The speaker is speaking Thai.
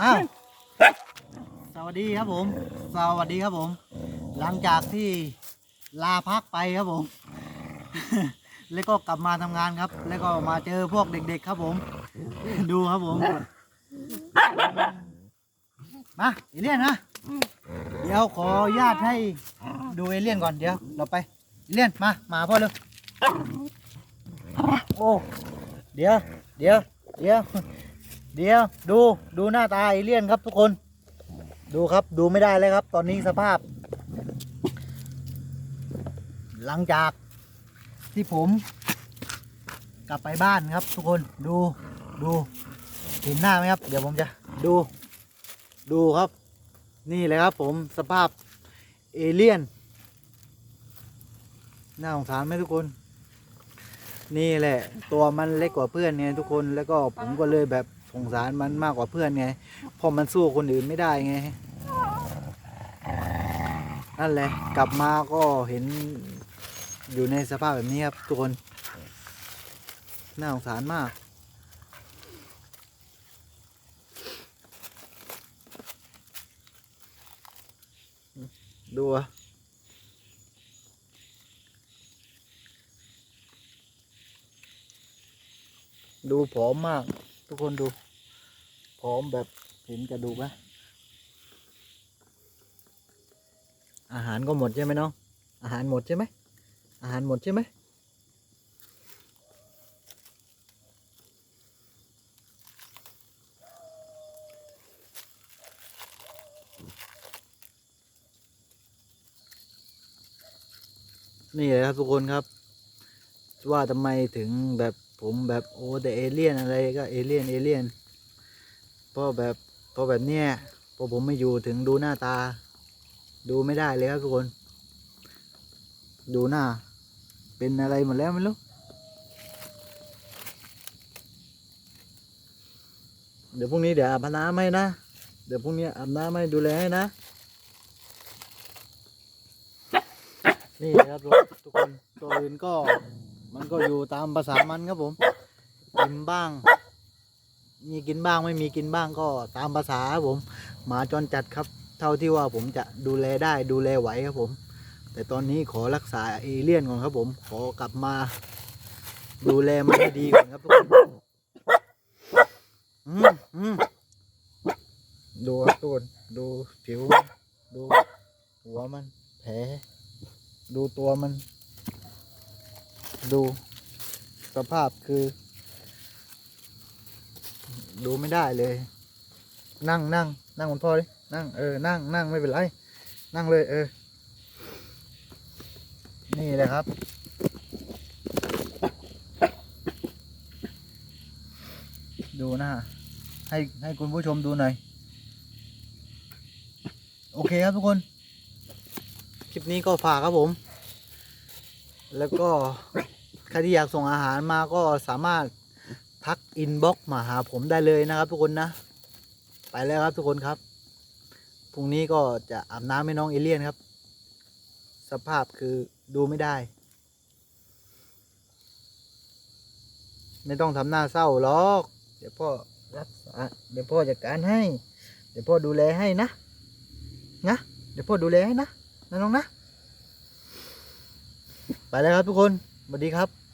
อ้าวสวัสดีครับผม สวัสดีครับผม หลังจากที่ลาพักไปครับผม แล้วก็กลับมาทำงานครับ แล้วก็มาเจอพวกเด็ก ๆ ครับผม ดูครับผม มาเอเลี่ยนนะ เดี๋ยวขออนุญาตให้ดูเอเลี่ยนก่อนเดี๋ยวเราไปเอเลี่ยนมามาพ่อเร็วโอ้เดี๋ยวเดี๋ยวเดี๋ยว เดี๋ยวดูดูหน้าตาเอเลี่ยนครับทุกคน ดูครับดูไม่ได้เลยครับ ตอนนี้สภาพ หลังจากที่ผม กลับไปบ้านครับ ทุกคนดูดูเห็นหน้าไหมครับ เดี๋ยวผมจะดูดูครับ นี่เลยครับผมสภาพเอเลี่ยนน่าสงสารไหมทุกคน นี่แหละ ตัวมันเล็กกว่าเพื่อนไงทุกคนแล้วก็ผมก็เลยแบบ สงสารมันมากกว่าเพื่อนไงเพอมันสู้คนอื่นไม่ได้ไง นั่นแหละ กลับมาก็เห็นอยู่ในสภาพแบบนี้ครับทุกคน น่าสงสารมากดูดูผอมมาก ทุกคนดูผอมแบบเห็นกระดูกไหมอาหารก็หมดใช่ไหมน้อง อาหารหมดใช่ไหม อาหารหมดใช่ไหม นี่เลยครับทุกคนครับ ว่าทำไมถึงแบบ ผมแบบโอ้แต่เอเลี่ยนอะไรก็เอเลี่ยนเอเลี่ยนเพราะแบบเพราะแบบเนี้ยพอผมไม่อยู่ถึงดูหน้าตา ดูไม่ได้เลยครับทุกคน ดูหน้า เป็นอะไรหมดแล้วไม่รู้เดี๋ยวพรุ่งนี้เดี๋ยวอาบน้ำให้นะ เดี๋ยวพรุ่งนี้อาบน้ำให้ดูแลให้นะ นี่นะครับทุกคนตัวอื่นก็ มันก็อยู่ตามภาษามันครับผมกินบ้าง มีกินบ้างไม่มีกินบ้างก็ตามภาษาครับผม หมาจรจัดครับ เท่าที่ว่าผมจะดูแลได้ดูแลไหวครับผม แต่ตอนนี้ขอรักษาเอเลี่ยนก่อนครับ ผม ขอกลับมา ดูแลมันให้ดีก่อนครับทุกคนอืมอืมดูครับทุกคนดูผิว ดูหัวมัน แผลดูตัวมัน ดูสภาพคือ ดูไม่ได้เลย นั่งนั่งนั่งบนพ่อดินั่งเออนั่งนั่งไม่เป็นไร นั่งเลยเออ นี่แหละครับ ดูหน้าให้ให้คุณผู้ชมดูหน่อย โอเคครับทุกคน คลิปนี้ก็ฝากครับผม แล้วก็ใครที่อยากส่งอาหารมาก็สามารถทักอินบ็อกมาหาผมได้เลยนะครับ ทุกคนนะ ไปแล้วครับทุกคนครับพรุ่งนี้ก็จะอาบน้ำให้น้องเอเลี่ยนครับ สภาพคือดูไม่ได้ ไม่ต้องทำหน้าเศร้าหรอก เดี๋ยวพ่อรักษาเดี๋ยวพ่อจัดการให้ เดี๋ยวพ่อดูแลให้นะนะเดี๋ยวพ่อดูแลให้นะนะน้องนะ ไปแล้วครับทุกคนสวัสดีครับ